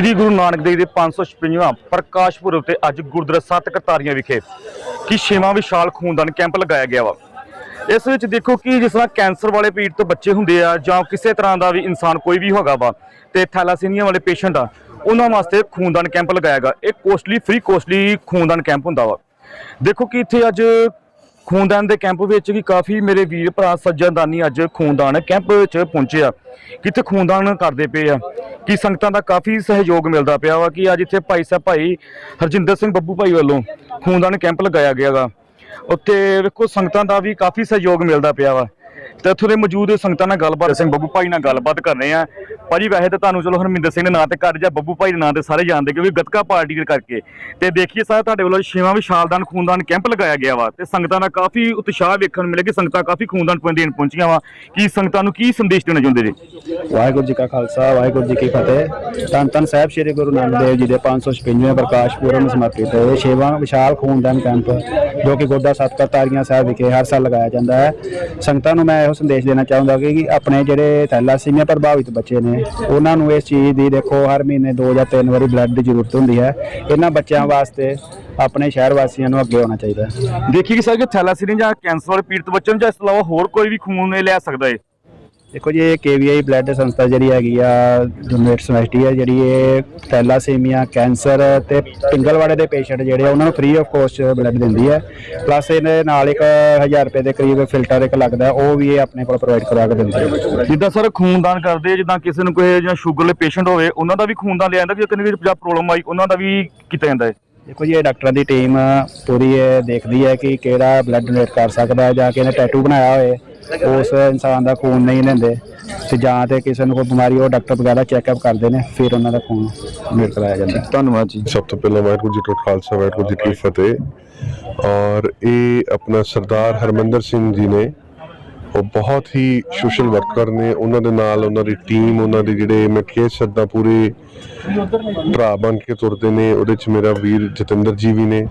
ਸ੍ਰੀ ਗੁਰੂ ਨਾਨਕ ਦੇਵ ਦੇ 556ਵਾਂ ਪ੍ਰਕਾਸ਼ ਪੁਰਬ ਤੇ ਅੱਜ ਗੁਰਦੁਆਰਾ ਸੱਤ ਕਰਤਾਰੀਆਂ ਵਿਖੇ ਕਿ ਛੇਵਾਂ ਵਿਸ਼ਾਲ ਖੂਨਦਾਨ ਕੈਂਪ ਲਗਾਇਆ ਗਿਆ ਵਾ। ਇਸ ਵਿੱਚ ਦੇਖੋ ਕਿ ਜਿਸ ਤਰ੍ਹਾਂ ਕੈਂਸਰ ਵਾਲੇ ਪੀੜ ਤੋਂ ਬੱਚੇ ਹੁੰਦੇ ਆ ਜਾਂ ਕਿਸੇ ਤਰ੍ਹਾਂ ਦਾ ਵੀ ਇਨਸਾਨ ਕੋਈ ਵੀ ਹੋਗਾ ਵਾ ਤੇ ਥੈਲਾਸੀਨੀਆ ਵਾਲੇ ਪੇਸ਼ੈਂਟ ਆ, ਉਹਨਾਂ ਵਾਸਤੇ ਖੂਨਦਾਨ ਕੈਂਪ ਲਗਾਇਆ ਗਿਆ। ਇਹ ਕੋਸਟਲੀ ਫ੍ਰੀ ਕੋਸਟਲੀ ਖੂਨਦਾਨ ਕੈਂਪ ਹੁੰਦਾ ਵਾ। ਦੇਖੋ ਕਿ ਇੱਥੇ ਅੱਜ ਖੂਨਦਾਨ ਦੇ ਕੈਂਪ ਵਿੱਚ ਵੀ ਕਾਫੀ ਮੇਰੇ ਵੀਰ ਭਰਾ ਸੱਜਣਦਾਨੀ ਅੱਜ ਖੂਨਦਾਨ ਕੈਂਪ ਵਿੱਚ ਪਹੁੰਚੇ ਆ। ਕਿੱਥੇ ਖੂਨਦਾਨ ਕਰਦੇ ਪਏ ਆ? ਕਿ ਸੰਗਤਾਂ ਦਾ ਕਾਫੀ ਸਹਿਯੋਗ ਮਿਲਦਾ ਪਿਆ ਵਾ ਕਿ ਅੱਜ ਇੱਥੇ ਭਾਈ ਸਾਹਿਬ, ਭਾਈ ਹਰਜਿੰਦਰ ਸਿੰਘ ਬੱਬੂ ਭਾਈ ਵੱਲੋਂ ਖੂਨਦਾਨ ਕੈਂਪ ਲਗਾਇਆ ਗਿਆ ਗਾ ਉੱਥੇ ਵੇਖੋ ਸੰਗਤਾਂ ਦਾ ਵੀ ਕਾਫੀ ਸਹਿਯੋਗ ਮਿਲਦਾ ਪਿਆ ਵਾ। ਤੇ ਇੱਥੋਂ ਦੇ ਮੌਜੂਦ ਸੰਗਤਾਂ ਨਾਲ ਗੱਲਬਾਤ ਸਿੰਘ ਬੱਬੂ ਭਾਈ ਨਾਲ ਗੱਲਬਾਤ ਕਰ ਰਹੇ ਆ ਭਾਜੀ, ਵੈਸੇ ਤਾਂ ਤੁਹਾਨੂੰ ਚਲੋ ਹਰਮਿੰਦਰ ਸਿੰਘ ਦੇ ਨਾਂ ਤੇ ਕਰ ਜਾਂ ਬੱਬੂ ਭਾਈ ਦੇ ਨਾਂ ਤੇ ਸਾਰੇ ਜਾਣਦੇ ਕਿਉਂਕਿ ਗੱਤਕਾ ਪਾਰਟੀ ਦੇ ਕਰਕੇ। ਤੇ ਦੇਖੀਏ ਸਾਰਾ ਤੁਹਾਡੇ ਵੱਲੋਂ ਛੇਵਾਂ ਵਿਸ਼ਾਲਦਾਨ ਖੂਨਦਾਨ ਕੈਂਪ ਲਗਾਇਆ ਗਿਆ ਵਾ ਤੇ ਸੰਗਤਾਂ ਦਾ ਕਾਫੀ ਉਤਸ਼ਾਹ ਵੇਖਣ ਨੂੰ ਮਿਲਿਆ ਕਿ ਸੰਗਤਾਂ ਕਾਫੀ ਖੂਨਦਾਨ ਦੇਣ ਪਹੁੰਚੀਆਂ ਵਾ। ਕੀ ਸੰਗਤਾਂ ਨੂੰ ਕੀ ਸੰਦੇਸ਼ ਦੇਣਾ ਚਾਹੁੰਦੇ ਜੀ ਵਾਹਿਗੁਰੂ ਜੀ ਕਾ ਖਾਲਸਾ, ਵਾਹਿਗੁਰੂ ਜੀ ਕੀ ਫਤਿਹ। ਧੰਨ ਧੰਨ ਸਾਹਿਬ ਸ੍ਰੀ ਗੁਰੂ ਨਾਨਕ ਦੇਵ ਜੀ ਦੇ 556ਵੇਂ ਪ੍ਰਕਾਸ਼ ਪੁਰਬ ਨੂੰ ਸਮਰਪਿਤ ਇਹ ਛੇਵਾਂ ਵਿਸ਼ਾਲ ਖੂਨਦਾਨ ਕੈਂਪ ਜੋ ਕਿ ਗੋਡਾ ਸਤਕਰ ਤਾਰੀਆਂ ਸਾਹਿਬ ਵਿਖੇ ਹਰ ਸਾਲ ਲਗਾਇਆ ਜਾਂਦਾ ਹੈ। ਸੰਗਤਾਂ ਨੂੰ ਮੈਂ ਇਹੋ ਸੰਦੇਸ਼ ਦੇਣਾ ਚਾਹੁੰਦਾ ਕਿ ਕਿ ਆਪਣੇ ਜਿਹੜੇ ਥੈਲਾਸੀਮੀਆ ਪ੍ਰਭਾਵਿਤ ਬੱਚੇ ਨੇ, ਉਹਨਾਂ ਨੂੰ ਇਸ ਚੀਜ਼ ਦੀ ਦੇਖੋ, ਹਰ ਮਹੀਨੇ ਦੋ ਜਾਂ ਤਿੰਨ ਵਾਰੀ ਬਲੱਡ ਦੀ ਜ਼ਰੂਰਤ ਹੁੰਦੀ ਹੈ। ਇਹਨਾਂ ਬੱਚਿਆਂ ਵਾਸਤੇ ਆਪਣੇ ਸ਼ਹਿਰ ਵਾਸੀਆਂ ਨੂੰ ਅੱਗੇ ਆਉਣਾ ਚਾਹੀਦਾ ਹੈ। ਦੇਖੀਏ ਕਿ ਸਰ, ਕਿ ਥੈਲਾਸੀਮੀਆ ਜਾਂ ਕੈਂਸਰ ਵਾਲੇ ਪੀੜਤ ਬੱਚੇ ਨੂੰ ਜਾਂ ਇਸ ਤੋਂ ਇਲਾਵਾ ਹੋਰ ਕੋਈ ਵੀ ਖੂਨ ਇਹ ਲੈ ਸਕਦਾ ਹੈ? ਦੇਖੋ ਜੀ ਇਹ KVI ਬਲੱਡ ਸੰਸਥਾ ਜਿਹੜੀ ਹੈਗੀ ਆ ਡੋਨੇਟ ਸੁਸਾਇਟੀ ਹੈ ਜਿਹੜੀ ਇਹ ਥੈਲਾਸੀਮੀਆ ਕੈਂਸਰ ਤੇ ਪਿੰਗਲਵਾੜੇ ਦੇ ਪੇਸ਼ੈਂਟ ਜਿਹੜੇ ਆ ਉਹਨਾਂ ਨੂੰ ਫ੍ਰੀ ਆਫ ਕੋਸਟ ਬਲੱਡ ਦਿੰਦੀ ਹੈ ਪਲੱਸ ਇਹਦੇ ਨਾਲ ਇੱਕ 1000 ਰੁਪਏ ਦੇ ਕਰੀਬ ਫਿਲਟਰ ਇੱਕ ਲੱਗਦਾ ਉਹ ਵੀ ਇਹ ਆਪਣੇ ਕੋਲ ਪ੍ਰੋਵਾਈਡ ਕਰਾ ਕੇ ਦਿੰਦੀ ਹੈ ਜਿੱਦਾਂ ਸਰ ਖੂਨਦਾਨ ਕਰਦੇ ਜਿੱਦਾਂ ਕਿਸੇ ਨੂੰ ਕੋਈ ਜਾਂ ਸ਼ੂਗਰ ਵਾਲੇ ਪੇਸ਼ੈਂਟ ਹੋਵੇ ਉਹਨਾਂ ਦਾ ਵੀ ਖੂਨਦਾਨ ਲਿਆ ਜਾਂਦਾ ਕਿ ਕਿਸੇ ਨੂੰ ਜਾਂ ਪ੍ਰੋਬਲਮ ਆਈ ਉਹਨਾਂ ਦਾ ਵੀ ਕੀਤਾ ਜਾਂਦਾ ਹੈ। ਦੇਖੋ ਜੀ ਇਹ ਡਾਕਟਰਾਂ ਦੀ ਟੀਮ ਪੂਰੀ ਦੇਖਦੀ ਹੈ ਕਿ ਕਿਹੜਾ ਬਲੱਡ ਡੋਨੇਟ ਕਰ ਸਕਦਾ ਹੈ ਜਾਂ ਕਿਹਨੇ ਟੈਟੂ ਬਣਾਇਆ ਹੋਏ। ਉਸ ਇਨਸਾਨ ਦਾ ਖੂਨ ਨਹੀਂ ਲੈਂਦੇ ਤੇ ਜਾਂ ਤੇ ਕਿਸੇ ਨੂੰ ਕੋਈ ਬਿਮਾਰੀ ਉਹ ਡਾਕਟਰ ਵਗੈਰਾ ਚੈੱਕਅਪ ਕਰਦੇ ਨੇ ਫਿਰ ਉਹਨਾਂ ਦਾ ਖੂਨ ਡੋਨੇਟ ਕਰਾਇਆ ਜਾਂਦਾ। ਧੰਨਵਾਦ ਜੀ। ਸਭ ਤੋਂ ਪਹਿਲਾਂ ਵਾਹਿਗੁਰੂ ਜੀ ਕਾ ਖਾਲਸਾ ਵਾਹਿਗੁਰੂ ਜੀ ਕੀ ਫਤਿਹ। ਔਰ ਇਹ ਆਪਣਾ ਸਰਦਾਰ ਹਰਮੰਦਰ ਸਿੰਘ ਜੀ ਨੇ ਉਹ ਬਹੁਤ ਹੀ ਸੋਸ਼ਲ ਵਰਕਰ ਨੇ। ਉਹਨਾਂ ਦੇ ਨਾਲ ਉਹਨਾਂ ਦੀ ਟੀਮ ਉਹਨਾਂ ਦੇ ਜਿਹੜੇ ਮੈਂ ਕਹਿ ਸਕਦਾ ਪੂਰੇ ਭਰਾ ਬਣ ਕੇ ਤੁਰਦੇ ਨੇ। ਉਹਦੇ ਚ ਮੇਰਾ ਵੀਰ ਜਤਿੰਦਰ ਜੀ ਵੀ ਨੇ।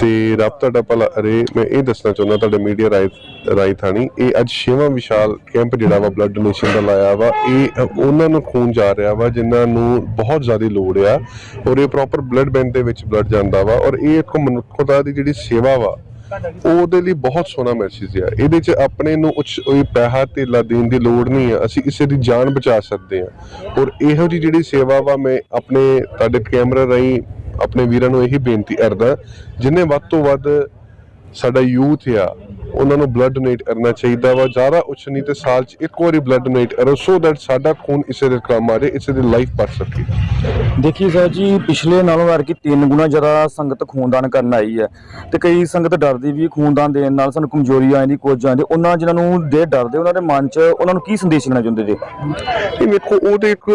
ਤੇ ਰੱਬ ਤੁਹਾਡਾ ਭਲਾ ਅਰੇ, ਮੈਂ ਇਹ ਦੱਸਣਾ ਚਾਹੁੰਦਾ ਤੁਹਾਡੇ ਮੀਡੀਆ ਰਾਈ ਰਾਈ ਥਾਣੀ ਇਹ ਅੱਜ ਛੇਵਾਂ ਵਿਸ਼ਾਲ ਕੈਂਪ ਜਿਹੜਾ ਵਾ ਬਲੱਡ ਡੋਨੇਸ਼ਨ ਦਾ ਲਾਇਆ ਵਾ, ਇਹ ਉਹਨਾਂ ਨੂੰ ਖੂਨ ਜਾ ਰਿਹਾ ਵਾ, ਜਿਨ੍ਹਾਂ ਨੂੰ ਬਹੁਤ ਜ਼ਿਆਦਾ ਲੋੜ ਆ ਔਰ ਇਹ ਪ੍ਰੋਪਰ ਬਲੱਡ ਬੈਂਕ ਦੇ ਵਿੱਚ ਬਲੱਡ ਜਾਂਦਾ ਵਾ ਔਰ ਇਹ ਇੱਕ ਮਨੁੱਖਤਾ ਦੀ ਜਿਹੜੀ ਸੇਵਾ ਵਾ, ਉਹਦੇ ਲਈ ਬਹੁਤ ਸੋਹਣਾ ਮੈਸੇਜ ਆ। ਇਹਦੇ 'ਚ ਆਪਣੇ ਨੂੰ ਕੁਛ ਕੋਈ ਪੈਸਾ ਧੇਲਾ ਦੇਣ ਦੀ ਲੋੜ ਨਹੀਂ ਆ, ਅਸੀਂ ਕਿਸੇ ਦੀ ਜਾਨ ਬਚਾ ਸਕਦੇ ਆ। ਔਰ ਇਹੋ ਜੀ ਜਿਹੜੀ ਸੇਵਾ ਵਾ, ਮੈਂ ਆਪਣੇ ਤੁਹਾਡੇ ਕੈਮਰਾ ਰਾਹੀਂ ਆਪਣੇ ਵੀਰਾਂ ਨੂੰ ਇਹੀ ਬੇਨਤੀ ਕਰਦਾ ਜਿਨੇ ਵੱਧ ਤੋਂ ਵੱਧ ਸਾਡਾ ਯੂਥ ਆ ਉਹਨਾਂ ਨੂੰ ਬਲੱਡ ਡੋਨੇਟ ਕਰਨਾ ਚਾਹੀਦਾ ਵਾ। ਜ਼ਿਆਦਾ ਉੱਚ ਨਹੀਂ ਤੇ ਸਾਲ 'ਚ ਇੱਕ ਵਾਰੀ ਬਲੱਡ ਡੋਨੇਟ ਕਰੋ ਸੋ ਦੈਟ ਸਾਡਾ ਖੂਨ ਇਸੇ ਦੇ ਕੰਮ ਆ ਜਾਏ ਇਸੇ ਦੀ ਲਾਈਫ ਬਚ ਸਕੇ। ਦੇਖੀ ਸਰ ਜੀ ਪਿਛਲੇ ਨਾਲੋਂ ਵਾਰ ਕਿ ਤਿੰਨ ਗੁਣਾ ਜ਼ਿਆਦਾ ਸੰਗਤ ਖੂਨਦਾਨ ਕਰਨ ਆਈ ਹੈ। ਤੇ ਕਈ ਸੰਗਤ ਡਰਦੀ ਵੀ ਖੂਨਦਾਨ ਦੇਣ ਨਾਲ ਸਾਨੂੰ ਕਮਜ਼ੋਰੀ ਆ ਜਾਂਦੀ ਕੁਝ ਜਾਂਦੀ ਉਹਨਾਂ ਜਿਨ੍ਹਾਂ ਨੂੰ ਦੇ ਡਰਦੇ ਉਹਨਾਂ ਦੇ ਮਨ 'ਚ ਉਹਨਾਂ ਨੂੰ ਕੀ ਸੰਦੇਸ਼ ਦੇਣਾ ਚਾਹੁੰਦੇ ਜੀ? ਇਹ ਵੇਖੋ ਉਹ ਤੇ ਇੱਕ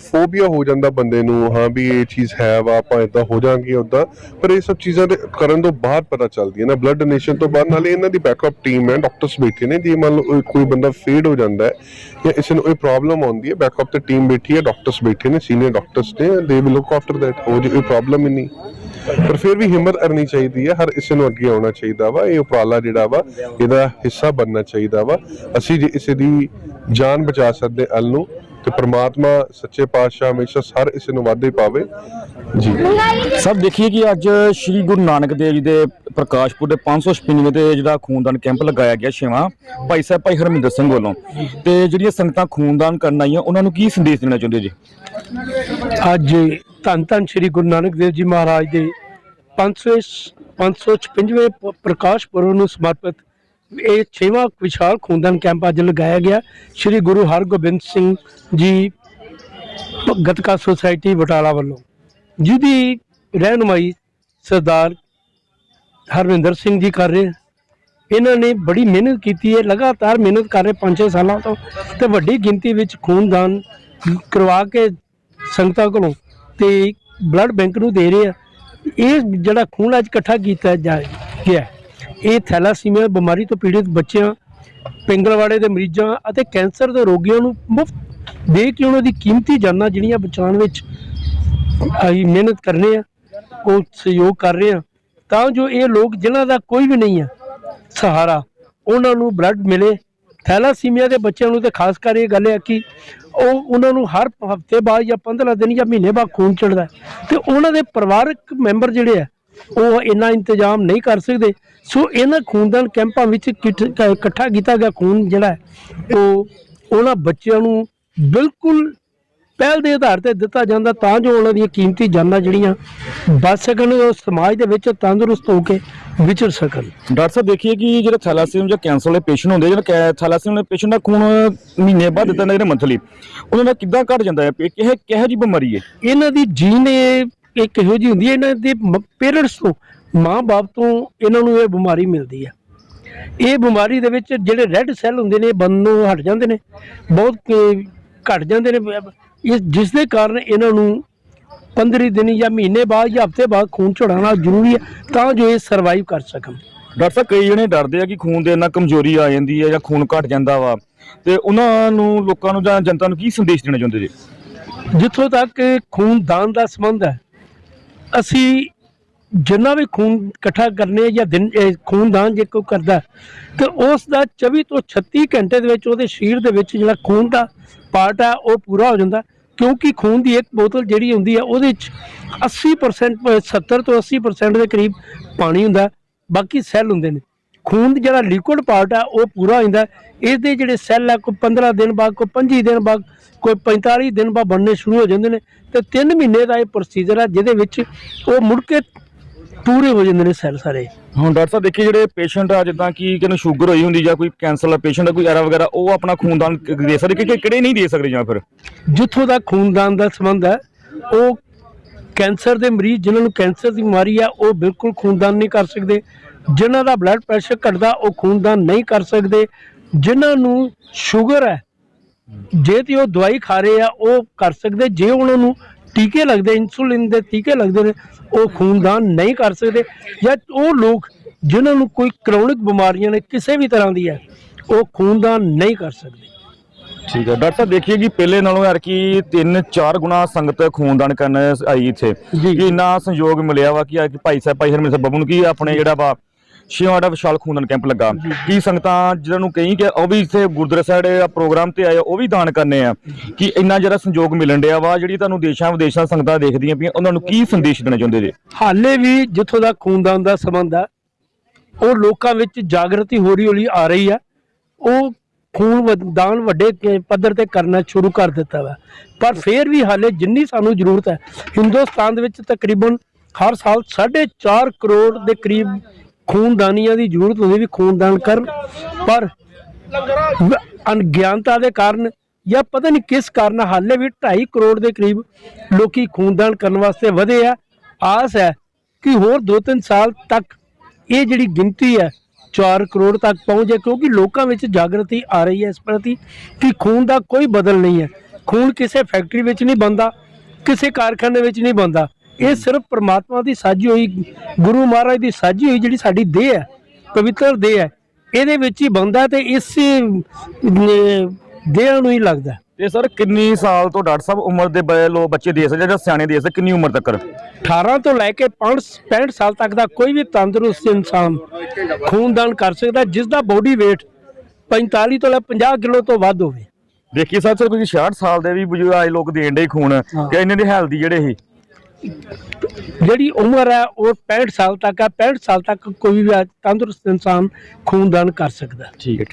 ਫੋਬੀਆ ਹੋ ਜਾਂਦਾ ਬੰਦੇ ਨੂੰ, ਹਾਂ ਵੀ ਇਹ ਚੀਜ਼ ਹੈ ਵਾ, ਆਪਾਂ ਇਦਾਂ ਹੋ ਜਾਾਂਗੇ ਉਦਾਂ ਪਰ ਇਹ ਸਭ ਚੀਜ਼ਾਂ ਦੇ ਕਰਨ ਤੋਂ ਬਾਅਦ ਪਤਾ ਚੱਲਦੀ ਹੈ ਨਾ। ਬਲੱਡ ਡੋਨੇਸ਼ਨ ਤੋਂ ਬਾਅਦ ਨਾਲੇ ਇਹਨਾਂ ਦੀ ਬੈਕਅਪ ਟੀਮ ਹੈ ਡਾਕਟਰਸ ਬੈਠੇ ਨੇ, ਜੇ ਮੰਨ ਲਓ ਕੋਈ ਬੰਦਾ ਫੇਡ ਹੋ ਜਾਂਦਾ ਹੈ ਜਾਂ ਕਿਸੇ ਨੂੰ ਕੋਈ ਪ੍ਰੋਬਲਮ ਆਉਂਦੀ ਹੈ ਬੈਕਅਪ ਤੇ ਟੀਮ ਬੈਠੀ ਹੈ ਡਾਕਟਰਸ ਬੈਠੇ ਨੇ ਸੀਨੀਅਰ ਡਾਕਟਰਸ ਨੇ they will look after that ਉਹ ਕੋਈ ਪ੍ਰੋਬਲਮ ਹੀ ਨਹੀਂ। ਪਰ ਫਿਰ ਵੀ ਹਿੰਮਤ ਕਰਨੀ ਚਾਹੀਦੀ ਹੈ, ਹਰ ਕਿਸੇ ਨੂੰ ਅੱਗੇ ਆਉਣਾ ਚਾਹੀਦਾ ਵਾ, ਇਹ ਉਪਰਾਲਾ ਜਿਹੜਾ ਵਾ, ਇਹਦਾ ਹਿੱਸਾ ਬਣਨਾ ਚਾਹੀਦਾ ਵਾ। ਅਸੀਂ ਜੇ ਕਿਸੇ ਦੀ ਜਾਨ ਬਚਾ ਸਕਦੇ ਅਲ ਨੂੰ ਤੇ ਪ੍ਰਮਾਤਮਾ ਸੱਚੇ ਪਾਤਸ਼ਾਹ ਹਮੇਸ਼ਾ ਹਰ ਕਿਸੇ ਨੂੰ ਵਾਧੇ ਪਾਵੇ। ਜੀ। ਸਭ ਦੇਖੀਏ ਕਿ ਅੱਜ ਸ੍ਰੀ ਗੁਰੂ ਨਾਨਕ ਦੇਵ ਜੀ ਦੇ ਪ੍ਰਕਾਸ਼ਪੁਰ ਦੇ 556 ਤੇ ਜਿਹੜਾ ਖੂਨਦਾਨ ਕੈਂਪ ਲਗਾਇਆ ਗਿਆ ਛੇਵਾਂ ਭਾਈ ਸਾਹਿਬ ਭਾਈ ਹਰਮਿੰਦਰ ਸਿੰਘ ਵੱਲੋਂ। ਤੇ ਜਿਹੜੀਆਂ ਸੰਗਤਾਂ ਖੂਨਦਾਨ ਕਰਨ ਆਈਆਂ ਉਹਨਾਂ ਨੂੰ ਕੀ ਸੰਦੇਸ਼ ਦੇਣਾ ਚਾਹੁੰਦੇ ਜੀ? ਅੱਜ ਧੰਨ ਧੰਨ ਸ੍ਰੀ ਗੁਰੂ ਨਾਨਕ ਦੇਵ ਜੀ ਮਹਾਰਾਜ ਦੇ 500 556ਵੇਂ ਪ- ਪ੍ਰਕਾਸ਼ ਪੁਰਬ ਨੂੰ ਸਮਰਪਿਤ ਇਹ 6ਵਾਂ ਵਿਸ਼ਾਲ ਖੂਨਦਾਨ ਕੈਂਪ ਅੱਜ ਲਗਾਇਆ ਗਿਆ। ਸ੍ਰੀ ਗੁਰੂ ਹਰਗੋਬਿੰਦ ਸਿੰਘ ਜੀ, ਗਤਕਾ ਸੁਸਾਇਟੀ ਬਟਾਲਾ ਵੱਲੋਂ। ਜਿਹਦੀ ਰਹਿਨੁਮਾਈ ਸਰਦਾਰ ਹਰਵਿੰਦਰ ਸਿੰਘ ਜੀ ਕਰ ਰਹੇ ਇਹਨਾਂ ਨੇ ਬੜੀ ਮਿਹਨਤ ਕੀਤੀ ਹੈ, ਲਗਾਤਾਰ ਮਿਹਨਤ ਕਰ ਰਹੇ 5-6 ਸਾਲਾਂ ਤੋਂ ਤੇ ਵੱਡੀ ਗਿਣਤੀ ਵਿੱਚ ਖੂਨਦਾਨ ਕਰਵਾ ਕੇ ਸੰਗਤਾਂ ਕੋਲੋਂ ਤੇ ਬਲੱਡ ਬੈਂਕ ਨੂੰ ਦੇ ਰਹੇ ਆ। ਇਹ ਜਿਹੜਾ ਖੂਨ ਅੱਜ ਇਕੱਠਾ ਕੀਤਾ ਜਾ ਗਿਆ ਇਹ ਥੈਲਾਸੀਮੀਆ ਬਿਮਾਰੀ ਤੋਂ ਪੀੜਿਤ ਬੱਚਿਆਂ, ਪਿੰਗਲਵਾੜੇ ਦੇ ਮਰੀਜ਼ਾਂ ਅਤੇ ਕੈਂਸਰ ਦੇ ਰੋਗੀਆਂ ਨੂੰ ਮੁਫਤ ਦੇ ਕੇ ਉਹਨਾਂ ਦੀ ਕੀਮਤੀ ਜਾਨਾਂ ਜਿਹੜੀਆਂ ਬਚਾਉਣ ਵਿੱਚ ਅਸੀਂ ਮਿਹਨਤ ਕਰ ਰਹੇ ਆ ਉਹ ਸਹਿਯੋਗ ਕਰ ਰਹੇ ਆ ਤਾਂ ਜੋ ਇਹ ਲੋਕ ਜਿਨ੍ਹਾਂ ਦਾ ਕੋਈ ਵੀ ਨਹੀਂ ਆ ਸਹਾਰਾ ਉਹਨਾਂ ਨੂੰ ਬਲੱਡ ਮਿਲੇ ਥੈਲਾਸੀਮੀਆ ਦੇ ਬੱਚਿਆਂ ਨੂੰ ਤੇ ਖਾਸ ਕਰ ਇਹ ਗੱਲ ਹੈ ਕਿ ਉਹ ਉਹਨਾਂ ਨੂੰ ਹਰ ਹਫ਼ਤੇ ਬਾਅਦ ਜਾਂ 15 ਦਿਨ ਜਾਂ ਮਹੀਨੇ ਬਾਅਦ ਖੂਨ ਚੜਦਾ ਹੈ। ਤੇ ਉਹਨਾਂ ਦੇ ਪਰਿਵਾਰਕ ਮੈਂਬਰ ਜਿਹੜੇ ਆ ਉਹ ਇੰਨਾ ਇੰਤਜ਼ਾਮ ਨਹੀਂ ਕਰ ਸਕਦੇ। ਸੋ ਇਹਨਾਂ ਖੂਨਦਾਨ ਕੈਂਪਾਂ ਵਿੱਚ ਇਕੱਠਾ ਕੀਤਾ ਗਿਆ ਖੂਨ ਜਿਹੜਾ ਉਹ ਉਹਨਾਂ ਬੱਚਿਆਂ ਨੂੰ ਬਿਲਕੁਲ ਪਹਿਲ ਦੇ ਆਧਾਰ ਤੇ ਦਿੱਤਾ ਜਾਂਦਾ ਤਾਂ ਜੋ ਉਹਨਾਂ ਦੀਆਂ ਕੀਮਤੀ ਜਾਨਾਂ ਜਿਹੜੀਆਂ ਬਚ ਸਕਣ ਉਹ ਸਮਾਜ ਦੇ ਵਿੱਚ ਤੰਦਰੁਸਤ ਹੋ ਕੇ ਵਿਚਰ ਸਕਣ। ਡਾਕਟਰ ਸਾਹਿਬ ਦੇਖੀਏ ਕਿ ਜਿਹੜੇ ਥੈਲਾਸੀਮ ਜਾਂ ਕੈਂਸਰ ਵਾਲੇ ਪੇਸ਼ੈਂਟ ਹੁੰਦੇ ਜਿਹੜਾ ਥੈਲਾਸੀਮ ਵਾਲੇ ਪੇਸ਼ੈਂਟ ਦਾ ਖੂਨ ਮਹੀਨੇ ਬਾਅਦ ਦਿੱਤਾ ਜਾਂਦਾ ਜਿਹੜਾ ਮੰਥਲੀ ਉਹਨਾਂ ਦਾ ਕਿੱਦਾਂ ਘਟ ਜਾਂਦਾ ਹੈ? ਇਹ ਕਿਹੋ ਕਿਹੋ ਜੀ ਬਿਮਾਰੀ ਹੈ? ਇਹਨਾਂ ਦੀ ਜੀਨ ਇਹ ਇਹ ਕਿਹੋ ਜੀ ਹੁੰਦੀ ਹੈ? ਇਹਨਾਂ ਦੇ ਪੇਰੈਂਟਸ ਤੋਂ ਮਾਂ-ਬਾਪ ਤੋਂ ਇਹਨਾਂ ਨੂੰ ਇਹ ਬਿਮਾਰੀ ਮਿਲਦੀ ਹੈ। ਇਹ ਬਿਮਾਰੀ ਦੇ ਵਿੱਚ ਜਿਹੜੇ ਰੈੱਡ ਸੈੱਲ ਹੁੰਦੇ ਨੇ ਇਹ ਬੰਨੋਂ ਹਟ ਜਾਂਦੇ ਨੇ ਬਹੁਤ ਘਟ ਜਾਂਦੇ ਨੇ ਇਸ ਜਿਸ ਦੇ ਕਾਰਨ ਇਹਨਾਂ ਨੂੰ 15 ਦਿਨ ਜਾਂ ਮਹੀਨੇ ਬਾਅਦ ਜਾਂ ਹਫ਼ਤੇ ਬਾਅਦ ਖੂਨ ਚੜਾਉਣਾ ਜ਼ਰੂਰੀ ਹੈ ਤਾਂ ਜੋ ਇਹ ਸਰਵਾਈਵ ਕਰ ਸਕਣ। ਡਾਕਟਰ ਸਾਹਿਬ ਕਈ ਜਣੇ ਡਰਦੇ ਆ ਕਿ ਖੂਨ ਦੇ ਨਾਲ ਕਮਜ਼ੋਰੀ ਆ ਜਾਂਦੀ ਹੈ ਜਾਂ ਖੂਨ ਘਟ ਜਾਂਦਾ ਵਾ ਤੇ ਉਹਨਾਂ ਨੂੰ ਲੋਕਾਂ ਨੂੰ ਜਾਂ ਜਨਤਾ ਨੂੰ ਕੀ ਸੰਦੇਸ਼ ਦੇਣਾ ਚਾਹੁੰਦੇ ਜੀ? ਜਿੱਥੋਂ ਤੱਕ ਖੂਨਦਾਨ ਦਾ ਸੰਬੰਧ ਹੈ ਅਸੀਂ ਜਿੰਨਾ ਵੀ ਖੂਨ ਇਕੱਠਾ ਕਰਨੇ ਜਾਂ ਦਿਨ ਖੂਨਦਾਨ ਜੇ ਕੋਈ ਕਰਦਾ ਹੈ, ਤੇ ਉਸ ਦਾ 24 ਤੋਂ 36 ਘੰਟੇ ਦੇ ਵਿੱਚ ਉਹਦੇ ਸਰੀਰ ਦੇ ਵਿੱਚ ਜਿਹੜਾ ਖੂਨ ਦਾ ਪਾਰਟ ਹੈ ਉਹ ਪੂਰਾ ਹੋ ਜਾਂਦਾ ਕਿਉਂਕਿ ਖੂਨ ਦੀ ਇੱਕ ਬੋਤਲ ਜਿਹੜੀ ਹੁੰਦੀ ਹੈ ਉਹਦੇ ਵਿੱਚ 80% ਪ- 70 ਤੋਂ 80% ਦੇ ਕਰੀਬ ਪਾਣੀ ਹੁੰਦਾ ਬਾਕੀ ਸੈੱਲ ਹੁੰਦੇ ਨੇ। ਖੂਨ ਦਾ ਜਿਹੜਾ ਲਿਕੁਇਡ ਪਾਰਟ ਹੈ ਉਹ ਪੂਰਾ ਹੋ ਜਾਂਦਾ ਇਹਦੇ ਜਿਹੜੇ ਸੈੱਲ ਆ ਕੋਈ 15 ਦਿਨ ਬਾਅਦ ਕੋਈ 25 ਦਿਨ ਬਾਅਦ ਕੋਈ 45 ਦਿਨ ਬਾਅਦ ਬਣਨੇ ਸ਼ੁਰੂ ਹੋ ਜਾਂਦੇ ਨੇ ਤੇ 3 ਮਹੀਨੇ ਦਾ ਇਹ ਪ੍ਰੋਸੀਜਰ ਹੈ ਜਿਹਦੇ ਵਿੱਚ ਉਹ ਮੁੜ ਕੇ ਪੂਰੇ ਹੋ ਜਾਂਦੇ ਨੇ ਸੈੱਲ ਸਾਰੇ। ਹੁਣ ਡਾਕਟਰ ਸਾਹਿਬ ਦੇਖੀਏ ਜਿਹੜੇ ਪੇਸ਼ੈਂਟ ਆ ਜਿੱਦਾਂ ਕਿ ਕਿਨੂੰ ਸ਼ੂਗਰ ਹੋਈ ਹੁੰਦੀ ਜਾਂ ਕੋਈ ਕੈਂਸਰ ਦਾ ਪੇਸ਼ੈਂਟ ਕੋਈ ਐਰਾ ਵਗੈਰਾ ਉਹ ਆਪਣਾ ਖੂਨਦਾਨ ਦੇ ਸਕਦੇ ਕਿ- ਕਿਹੜੇ ਨਹੀਂ ਦੇ ਸਕਦੇ ਜਾਂ ਫਿਰ? ਜਿੱਥੋਂ ਦਾ ਖੂਨਦਾਨ ਦਾ ਸੰਬੰਧ ਹੈ ਉਹ ਕੈਂਸਰ ਦੇ ਮਰੀਜ਼ ਜਿਨ੍ਹਾਂ ਨੂੰ ਕੈਂਸਰ ਦੀ ਬਿਮਾਰੀ ਆ ਉਹ ਬਿਲਕੁਲ ਖੂਨਦਾਨ ਨਹੀਂ ਕਰ ਸਕਦੇ। ਜਿਨ੍ਹਾਂ ਦਾ ਬਲੱਡ ਪ੍ਰੈਸ਼ਰ ਘਟਦਾ ਉਹ ਖੂਨਦਾਨ ਨਹੀਂ ਕਰ ਸਕਦੇ। ਜਿਨ੍ਹਾਂ ਨੂੰ ਸ਼ੂਗਰ ਹੈ ਜੇ ਤੇ ਉਹ ਦਵਾਈ ਖਾ ਰਹੇ ਆ ਉਹ ਕਰ ਸਕਦੇ। ਜੇ ਉਹਨਾਂ ਨੂੰ ਟੀਕੇ ਲੱਗਦੇ ਇਨਸੂਲਿਨ ਦੇ ਟੀਕੇ ਲੱਗਦੇ ਨੇ ਉਹ ਖੂਨਦਾਨ ਨਹੀਂ ਕਰ ਸਕਦੇ। ਜਾਂ ਉਹ ਲੋਕ ਜਿਨ੍ਹਾਂ ਨੂੰ ਕੋਈ ਕਰੋਨਿਕ ਬਿਮਾਰੀਆਂ ਨੇ ਕਿਸੇ ਵੀ ਤਰ੍ਹਾਂ ਦੀ ਹੈ ਉਹ ਖੂਨਦਾਨ ਨਹੀਂ ਕਰ ਸਕਦੇ। ਠੀਕ ਹੈ। ਡਾਕਟਰ ਸਾਹਿਬ ਦੇਖੀਏ ਕਿ ਪਹਿਲੇ ਨਾਲੋਂ ਯਾਰ ਕਿ 3-4 ਗੁਣਾ ਸੰਗਤ ਖੂਨਦਾਨ ਕਰਨ ਆਈ ਇੱਥੇ। ਕਿ ਇੰਨਾ ਸੰਯੋਗ ਮਿਲਿਆ ਵਾ ਕਿ ਭਾਈ ਸਾਹਿਬ ਭਾਈ ਹਰਮਿੰਦਰ ਸਾਹਿਬ ਬੱਬੂ ਨੂੰ ਕੀ ਆਪਣੇ ਜਿਹੜਾ ਵਾ ਛੇਵਾਂ ਦਾ ਵਿਸ਼ਾਲ ਖੂਨਦਾਨ ਕੈਂਪ ਲੱਗਾ। ਕੀ ਸੰਗਤਾਂ ਜਿਹਨਾਂ ਨੂੰ ਕਹੀ ਕਿ ਉਹ ਵੀ ਇੱਥੇ ਗੁਰਦੁਆਰਾ ਸਾਹਿਬ ਪ੍ਰੋਗਰਾਮ ਤੇ ਆਏ ਉਹ ਵੀ ਦਾਨ ਕਰਨੇ ਆ। ਕਿ ਇੰਨਾ ਜਿਹੜਾ ਸੰਯੋਗ ਮਿਲਣ ਡਿਆ ਵਾ ਜਿਹੜੀ ਤੁਹਾਨੂੰ ਦੇਸ਼ਾਂ ਵਿਦੇਸ਼ਾਂ ਸੰਗਤਾਂ ਦੇਖਦੀਆਂ ਪਈਆਂ ਉਹਨਾਂ ਨੂੰ ਕੀ ਸੰਦੇਸ਼ ਦੇਣਾ ਚਾਹੁੰਦੇ ਜੀ? ਹਾਲੇ ਵੀ ਜਿੱਥੋਂ ਦਾ ਖੂਨਦਾਨ ਦਾ ਸੰਬੰਧ ਆ ਉਹ ਲੋਕਾਂ ਵਿੱਚ ਜਾਗਰਤੀ ਹੌਲੀ ਹੌਲੀ ਆ ਰਹੀ ਆ। ਉਹ ਖੂਨ ਦਾਨ ਵੱਡੇ ਪੱਧਰ ਤੇ ਕਰਨਾ ਸ਼ੁਰੂ ਕਰ ਦਿੱਤਾ ਵਾ। ਪਰ ਫਿਰ ਵੀ ਹਾਲੇ ਜਿੰਨੀ ਸਾਨੂੰ ਜ਼ਰੂਰਤ ਹੈ ਹਿੰਦੁਸਤਾਨ ਦੇ ਵਿੱਚ ਤਕਰੀਬਨ ਹਰ ਸਾਲ 4.5 ਕਰੋੜ ਦੇ ਕਰੀਬ ਖੂਨਦਾਨੀਆਂ ਦੀ ਜ਼ਰੂਰਤ ਹੁੰਦੀ ਵੀ ਖੂਨਦਾਨ ਕਰਨ, ਪਰ ਅਣਗਿਆਨਤਾ ਦੇ ਕਾਰਨ ਜਾਂ ਪਤਾ ਨਹੀਂ ਕਿਸ ਕਾਰਨ, ਹਾਲੇ ਵੀ 2.5 ਕਰੋੜ ਦੇ ਕਰੀਬ ਲੋਕੀ ਖੂਨਦਾਨ ਕਰਨ ਵਾਸਤੇ ਵਧੇ ਆ। ਆਸ ਹੈ ਕਿ ਹੋਰ 2-3 ਸਾਲ ਤੱਕ ਇਹ ਜਿਹੜੀ ਗਿਣਤੀ ਹੈ 4 ਕਰੋੜ ਤੱਕ ਪਹੁੰਚ ਜਾਏ, ਕਿਉਂਕਿ ਲੋਕਾਂ ਵਿੱਚ ਜਾਗਰਤੀ ਆ ਰਹੀ ਹੈ ਇਸ ਪ੍ਰਤੀ ਕਿ ਖੂਨ ਦਾ ਕੋਈ ਬਦਲ ਨਹੀਂ ਹੈ। ਖੂਨ ਕਿਸੇ ਫੈਕਟਰੀ ਵਿੱਚ ਨਹੀਂ ਬਣਦਾ, ਕਿਸੇ ਕਾਰਖਾਨੇ ਵਿੱਚ ਨਹੀਂ ਬਣਦਾ। ਇਹ ਸਿਰਫ ਪ੍ਰਮਾਤਮਾ ਦੀ ਸਾਜੀ ਹੋਈ ਗੁਰੂ ਮਹਾਰਾਜ ਦੀ ਸਾਜੀ ਹੋਈ ਜਿਹੜੀ ਸਾਡੀ ਦੇਹ ਹੈ ਪਵਿੱਤਰ ਦੇਹ ਹੈ ਇਹਦੇ ਵਿੱਚ ਹੀ ਬਣਦਾ ਤੇ ਇਸ ਦੇਹ ਨੂੰ ਹੀ ਲੱਗਦਾ ਤੇ ਸਰ ਕਿੰਨੀ ਸਾਲ ਤੋਂ ਡਾਕਟਰ ਸਾਹਿਬ ਉਮਰ ਦੇ ਬ- ਲੋ ਬੱਚੇ ਦੇ ਸਕਦੇ ਜਾਂ ਸਿਆਣੇ ਦੇ ਸਕਦੇ ਕਿੰਨੀ ਉਮਰ ਤੱਕ? 18 ਤੋਂ ਲੈ ਕੇ 65 65 ਸਾਲ ਤੱਕ ਦਾ ਕੋਈ ਵੀ ਤੰਦਰੁਸਤ ਇਨਸਾਨ ਖੂਨਦਾਨ ਕਰ ਸਕਦਾ ਜਿਸ ਦਾ ਬੋਡੀ weight 45 ਤੋਂ ਲੈ 50 ਕਿਲੋ ਤੋਂ ਵੱਧ ਹੋਵੇ। ਦੇਖੀਏ ਸਰ ਸਰ ਕੋਈ 66 ਸਾਲ ਦੇ ਵੀ ਬਜ਼ੁਰਗ ਆਏ ਲੋਕ ਦੇਣ ਦੇ ਖੂਨ। ਕਿ ਇਹਨਾਂ ਦੇ ਹੈਲਦੀ ਜਿਹੜੇ ਸੀ ਜਿਹੜੀ ਉਮਰ ਹੈ ਉਹ 65 ਸਾਲ ਤੱਕ ਹੈ 65 ਸਾਲ ਤੱਕ ਕੋਈ ਵੀ ਤੰਦਰੁਸਤ ਇਨਸਾਨ ਖੂਨਦਾਨ ਕਰ ਸਕਦਾ ਠੀਕ ਹੈ।